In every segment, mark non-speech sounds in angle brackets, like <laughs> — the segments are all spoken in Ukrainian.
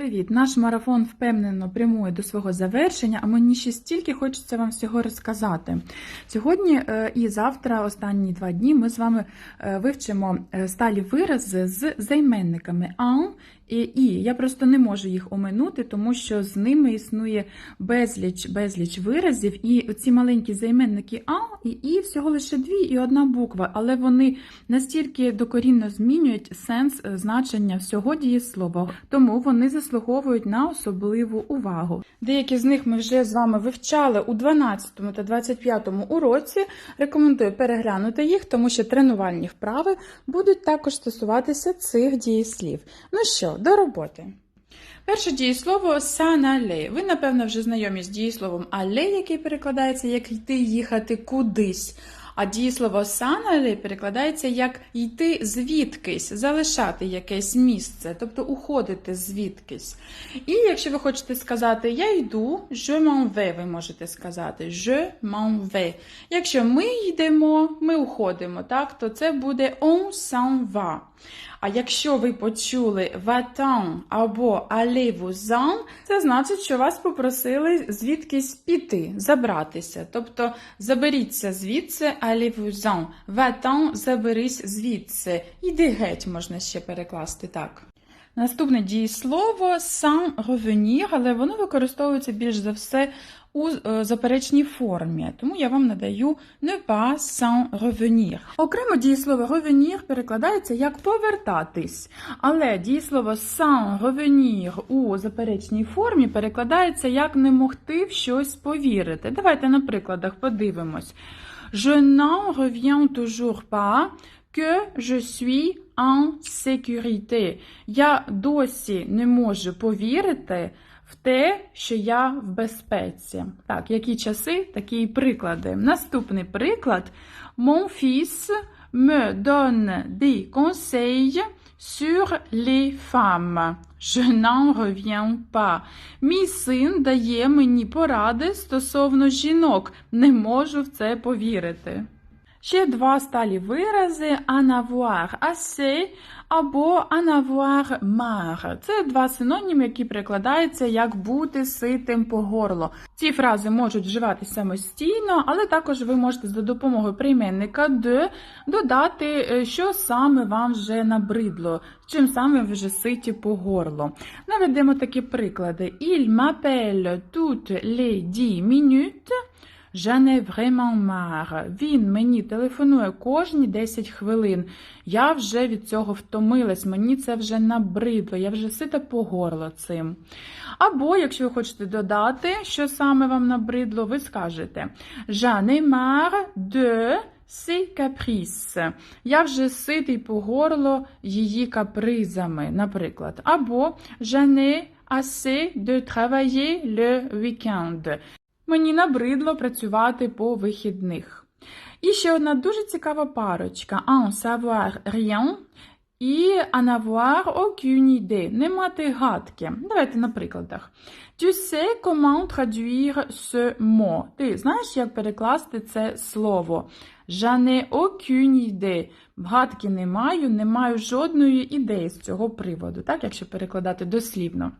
Привіт! Наш марафон впевнено прямує до свого завершення, а мені ще стільки хочеться вам всього розказати. Сьогодні е, і завтра, останні два дні, ми з вами е, вивчимо е, сталі вирази з займенниками «un» і «і». Я просто не можу їх оминути, тому що з ними існує безліч, безліч виразів. І ці маленькі займенники «un» і «і» всього лише дві і одна буква, але вони настільки докорінно змінюють сенс значення всього дієслова, тому вони заслуговують на особливу увагу. Деякі з них ми вже з вами вивчали у 12 та 25 уроці. Рекомендую переглянути їх, тому що тренувальні вправи будуть також стосуватися цих дієслів. Ну що, до роботи. Перше дієслово санале. Ви, напевно, вже знайомі з дієсловом але, який перекладається як йти їхати кудись. А дієслово санале перекладається як йти звідкись, залишати якесь місце, тобто уходити звідкись. І якщо ви хочете сказати я йду, je m'en vais, ви можете сказати je m'en vais. Якщо ми йдемо, ми уходимо, так, то це буде on s'en va. А якщо ви почули va-t'en або allez-vous-en, це значить, що вас попросили звідкись піти, забратися. Тобто заберіться звідси, allez-vous-en. Va-t'en, заберись звідси. Іди геть, можна ще перекласти так. Наступне дієслово sans revenir, але воно використовується більш за все у е, заперечній формі, тому я вам надаю ne pas sans revenir. Окремо дієслово revenir перекладається як повертатись, але дієслово sans revenir у заперечній формі перекладається як не могти в щось повірити. Давайте на прикладах подивимось. Je n'en reviens toujours pas que je suis en sécurité. Я досі не можу повірити в те, що я в безпеці. Так, які часи, такі приклади. Наступний приклад. Mon fils me donne des conseils sur les femmes. Je n'en reviens pas. Мій син дає мені поради стосовно жінок. Не можу в це повірити. Ще два сталі вирази en avoir assez або en avoir marre. Це два синоніми, які перекладаються як бути ситим по горло. Ці фрази можуть вживатися самостійно, але також ви можете за допомогою прийменника de додати, е, що саме вам вже набридло, чим саме ви вже ситі по горло. Наведемо такі приклади. Il m'appelle toutes les 10 minutes. J'en ai vraiment. Він мені телефонує кожні 10 хвилин. Я вже від цього втомилась, мені це вже набридло, я вже сита по горло цим. Або, якщо ви хочете додати, що саме вам набридло, ви скажете J'en ai marre de ses caprices. Я вже ситий по горло її капризами, наприклад. Або J'en ai assez de travailler le. Мені набридло працювати по вихідних. І ще одна дуже цікава парочка: en savoir rien і en avoir aucune idée. Не мати гадки. Давайте на прикладах. Tu sais comment traduire ce mot? Ти знаєш, як перекласти це слово? J'en ai aucune idée. Гадки не маю, не маю жодної ідеї з цього приводу, так, якщо перекладати дослівно.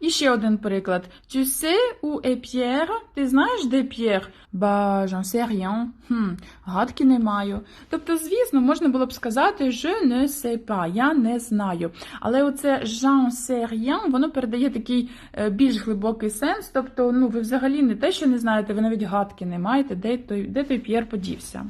І ще один приклад. Tu sais où est Pierre? Ти знаєш, де П'єр? Ба, j'en sais rien. Хм, гадки не маю. Тобто, звісно, можна було б сказати je ne sais pas, я не знаю. Але оце j'en sais rien, воно передає такий е, більш глибокий сенс. Тобто, ну, ви взагалі не те, що не знаєте, ви навіть гадки не маєте, де той, де той П'єр подівся.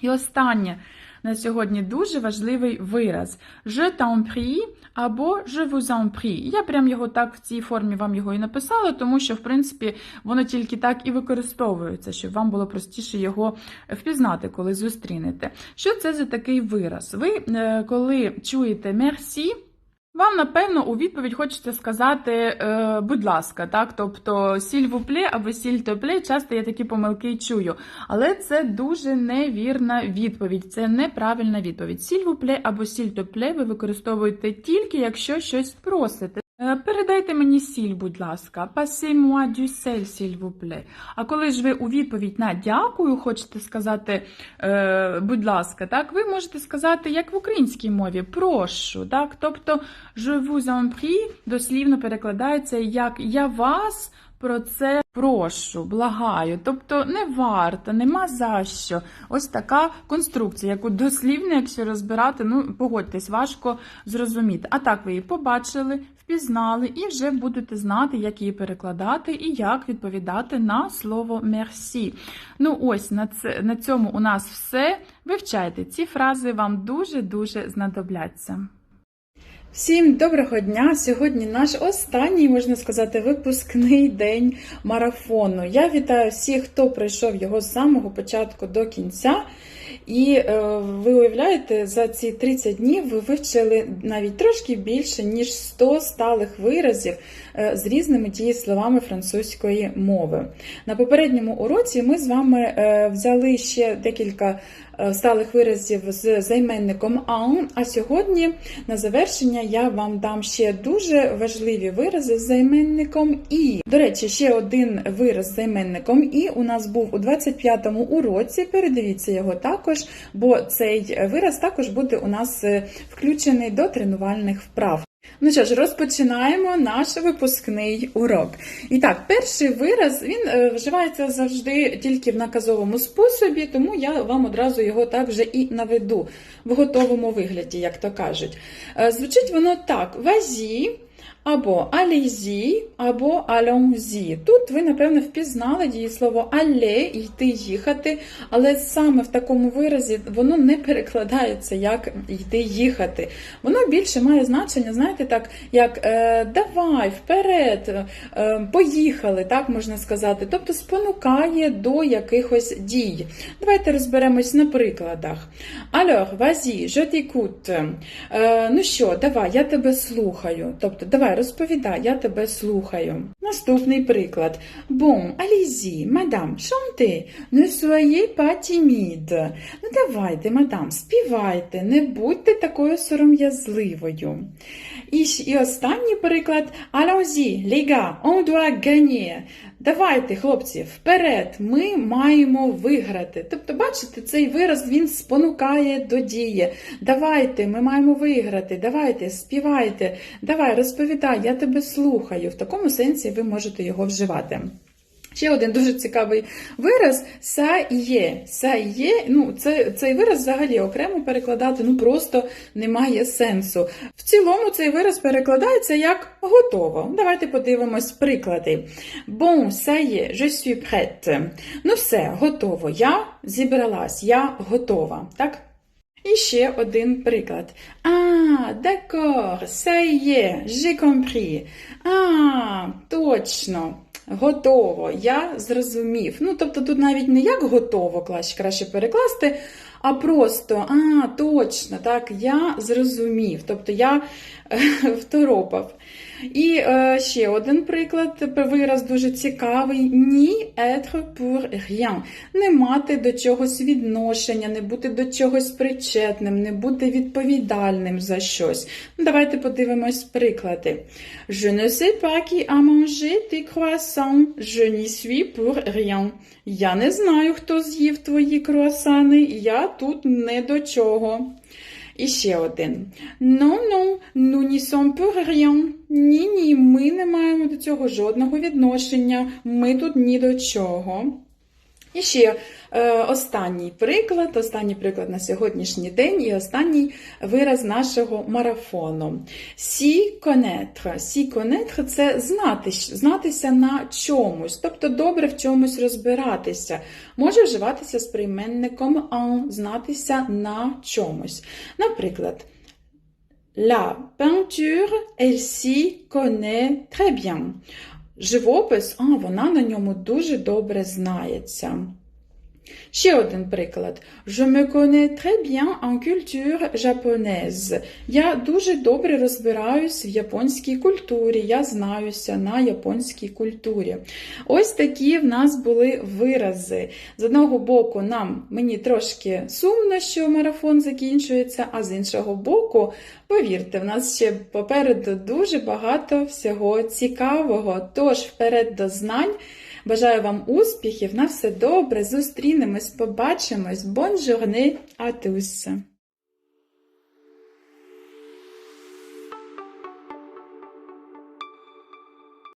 І останнє на сьогодні дуже важливий вираз Je t'en prie або Je vous en prie. Я прям його так в цій формі вам його і написала, тому що, в принципі, воно тільки так і використовується, щоб вам було простіше його впізнати, коли зустрінете. Що це за такий вираз? Ви, е, коли чуєте merci, вам, напевно, у відповідь хочеться сказати, е, будь ласка, так? Тобто сільвупле або сіль топлі, часто я такі помилки чую. Але це дуже невірна відповідь, це неправильна відповідь. Сільвупле або сіль топлі ви використовуєте тільки, якщо щось просите. Е, Передайте мені сіль, будь ласка. Passez-moi du sel, s'il vous plaît. А коли ж ви у відповідь на дякую хочете сказати, е, будь ласка, так, ви можете сказати, як в українській мові, прошу. Так? Тобто, je vous en prie дослівно перекладається як я вас про це прошу, благаю. Тобто не варто, нема за що. Ось така конструкція, яку дослівно, якщо розбирати, ну погодьтесь, важко зрозуміти. А так ви її побачили, впізнали і вже будете знати, як її перекладати і як відповідати на слово merci. Ну ось на, це, на цьому у нас все. Вивчайте ці фрази, вам дуже-дуже знадобляться. Всім доброго дня! Сьогодні наш останній, можна сказати, випускний день марафону. Я вітаю всіх, хто пройшов його з самого початку до кінця. І е, ви уявляєте, за ці 30 днів ви вивчили навіть трошки більше, ніж 100 сталих виразів е, з різними дієсловами французької мови. На попередньому уроці ми з вами е, взяли ще декілька сталих виразів з займенником «un», а сьогодні на завершення я вам дам ще дуже важливі вирази з займенником і. До речі, ще один вираз з займенником і у нас був у 25-му уроці. Передивіться його також, бо цей вираз також буде у нас е, включений до тренувальних вправ. Ну що ж, розпочинаємо наш випускний урок. І так, перший вираз він е, вживається завжди тільки в наказовому способі, тому я вам одразу його так вже і наведу в готовому вигляді, як то кажуть. Е, Звучить воно так: вазі. Або алізі, або алонзі. Тут ви, напевно, впізнали дієслово але йти їхати, але саме в такому виразі воно не перекладається як йти їхати. Воно більше має значення, знаєте, так, як е, давай, вперед, е, поїхали, так можна сказати. Тобто спонукає до якихось дій. Давайте розберемось на прикладах. Alors, vas-y, je t'écoute. Е, ну що, давай, я тебе слухаю. Тобто, давай, розповідай, я тебе слухаю. Наступний приклад. Бом, алізі, мадам, шанти, не своє pas. Ну давайте, мадам, співайте, не будьте такою сором'язливою. І, і останній приклад. Алозі, ліга, on doit gagner. Давайте, хлопці, вперед, ми маємо виграти. Тобто, бачите, цей вираз він спонукає до дії. Давайте, ми маємо виграти. Давайте, співайте, давай, розповідай, я тебе слухаю. В такому сенсі ви можете його вживати. Ще один дуже цікавий вираз са є. Са є. Ну, це, цей вираз взагалі окремо перекладати ну просто немає сенсу. В цілому цей вираз перекладається як готово. Давайте подивимось приклади. Bon, ça y est, je suis prête. Ну все, готово. Я зібралась, я готова. Так? І ще один приклад. А, d'accord, ça y est, j'ai compris. А, точно. Готово, я зрозумів. Ну, тобто тут навіть не як готово краще, перекласти, а просто, а, точно, так, я зрозумів. Тобто я е, <laughs> второпав. І е, ще один приклад, вираз дуже цікавий: ні être pour rien. Не мати до чогось відношення, не бути до чогось причетним, не бути відповідальним за щось. Ну, Давайте подивимось приклади. Je ne sais pas qui a mangé tes croissants. Je n'y suis pour rien. Я не знаю, хто з'їв твої круасани, я тут не до чого. І ще один. Ну, ну, ну ні сом rien. Ні, ні, ми не маємо до цього жодного відношення. Ми тут ні до чого. І ще е, останній приклад, останній приклад на сьогоднішній день і останній вираз нашого марафону. Сі connaître. Сі connaître – це знати, знатися на чомусь, тобто добре в чомусь розбиратися. Може вживатися з прийменником en, знатися на чомусь. Наприклад, La peinture, elle s'y connaît très bien. Живопис, а, вона на ньому дуже добре знається. Ще один приклад. Je me connais très bien en culture japonaise. Я дуже добре розбираюсь в японській культурі, я знаюся на японській культурі. Ось такі в нас були вирази. З одного боку, нам мені трошки сумно, що марафон закінчується, а з іншого боку, повірте, в нас ще попереду дуже багато всього цікавого. Тож вперед до знань. Бажаю вам успіхів, на все добре, зустрінемось, побачимось. Бонжурни, tous!